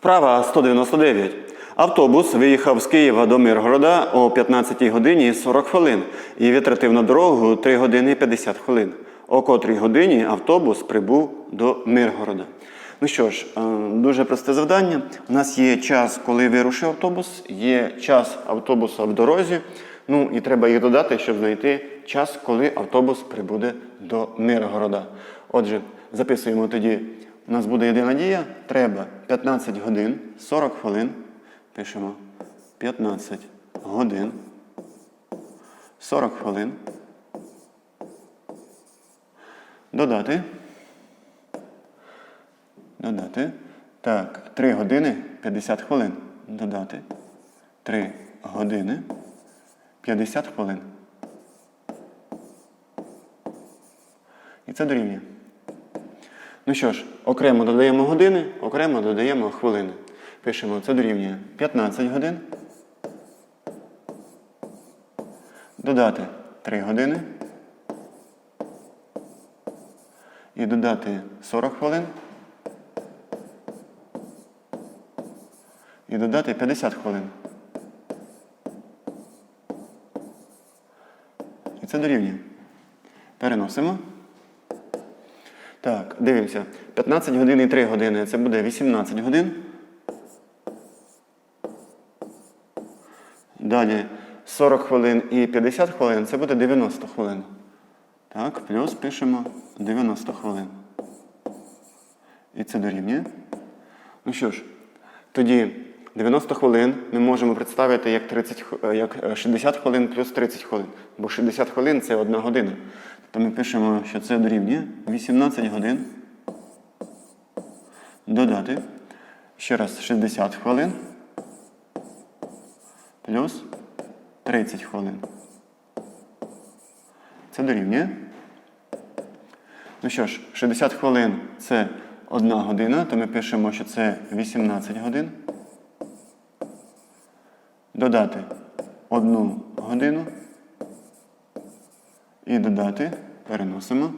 Вправа 199. Автобус виїхав з Києва до Миргорода о 15 годині 40 хвилин і витратив на дорогу 3 години 50 хвилин. О котрій годині автобус прибув до Миргорода. Ну що ж, е, дуже просте завдання. У нас є час, коли вирушив автобус, є час автобуса в дорозі. Ну і треба їх додати, щоб знайти час, коли автобус прибуде до Миргорода. Отже, записуємо тоді. У нас буде єдина дія. Треба 15 годин 40 хвилин. Пишемо 15 годин 40 хвилин. Додати. Додати. Так, 3 години 50 хвилин. Додати. 3 години 50 хвилин. І це дорівнює. Ну що ж, окремо додаємо години, окремо додаємо хвилини. Пишемо, це дорівнює 15 годин. Додати 3 години. І додати 40 хвилин. І додати 50 хвилин. І це дорівнює. Переносимо. Дивимося. 15 годин і 3 години. Це буде 18 годин. Далі 40 хвилин і 50 хвилин це буде 90 хвилин. Так, плюс пишемо 90 хвилин. І це дорівнює. Ну що ж, тоді 90 хвилин ми можемо представити як, 30, е, як е, 60 хвилин плюс 30 хвилин. Бо 60 хвилин це одна година. То ми пишемо, що це дорівнює 18 годин. Додати. Ще раз 60 хвилин. Плюс 30 хвилин. Це дорівнює. Ну що ж, 60 хвилин це одна година, то ми пишемо, що це 18 годин. Додати одну годину. І додати, переносимо.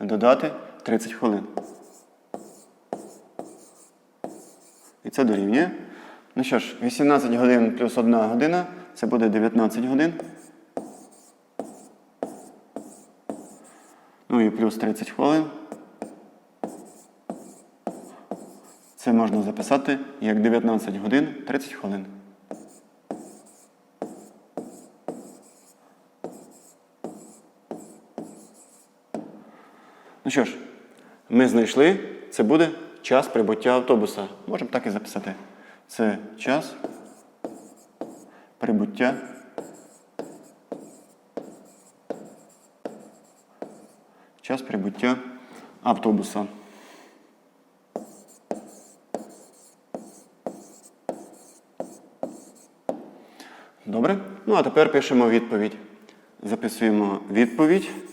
Додати 30 хвилин. І це дорівнює. Ну що ж, 18 годин плюс 1 година це буде 19 годин. Ну і плюс 30 хвилин. Це можна записати як 19 годин 30 хвилин. Ну що ж, ми знайшли, це буде час прибуття автобуса. Можемо так і записати. Це час прибуття час прибуття автобуса. Добре? Ну а тепер пишемо відповідь. Записуємо відповідь.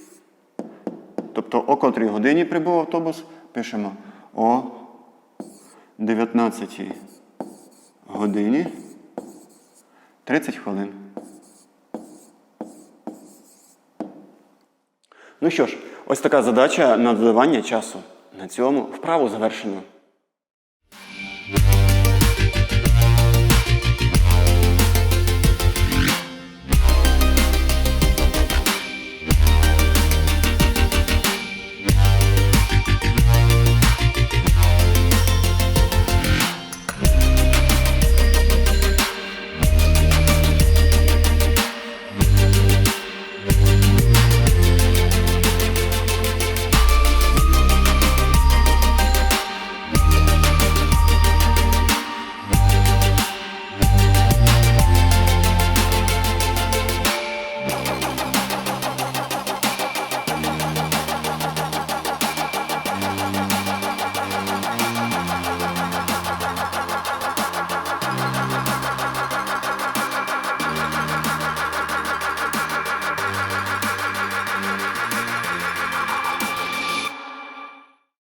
Тобто о котрій годині прибув автобус, пишемо о 19 годині 30 хвилин. Ну що ж, ось така задача на додавання часу. На цьому вправу завершено.